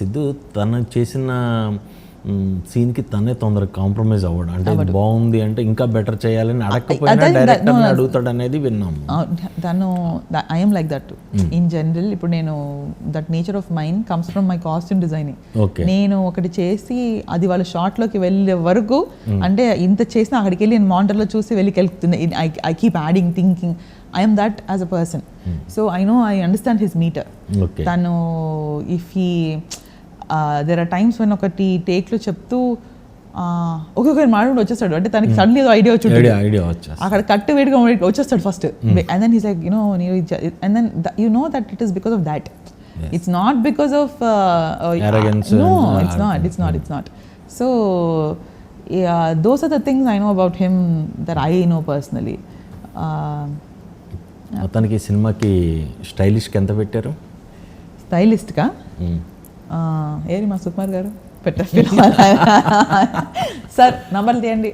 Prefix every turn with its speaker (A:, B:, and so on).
A: సిద్ధు తను చేసిన సీన్కి తనే తొందరగా కాంప్రమైజ్ అవ్వడం. అంటే బాగుంది అంటే ఇంకా బెటర్ చేయాలని అడగకపోయినా అడుగుతాడు అనేది విన్నాము
B: తను I'm like that in general ఇప్పుడు నేను that nature of mind comes from my costume designing నేను ఒకటి చేసి అది వాళ్ళ షార్ట్లోకి వెళ్ళే వరకు అంటే ఇంత చేసినా అక్కడికి వెళ్ళి నేను మానిటర్లో చూసి వెళ్ళి వెళ్తుంది I keep adding thinking I'm that as a person so I know I understand his meter తను ఇఫ్ ఈ దెర్ ఆర్ టైమ్స్ వెన్ ఒకటి టేక్లో చెప్తూ ఒక్కొక్కరి మాట్లాడి వచ్చేస్తాడు. అంటే తనకి సడన్ ఏదో ఐడియా వచ్చి అక్కడ కట్టు వేడిగా వచ్చేస్తాడు first and then he's like you know and then you know that it is because of that it's not because of no it's not it's not it's not so those are the things I know about him that I know personally
A: మొత్తానికి సినిమాకి స్టైలిష్కి ఎంత పెట్టారు?
B: స్టైలిస్ట్గా. ఏరి మా సుకుమార్ గారు? పెట్టారు sir నంబర్లు తీయండి.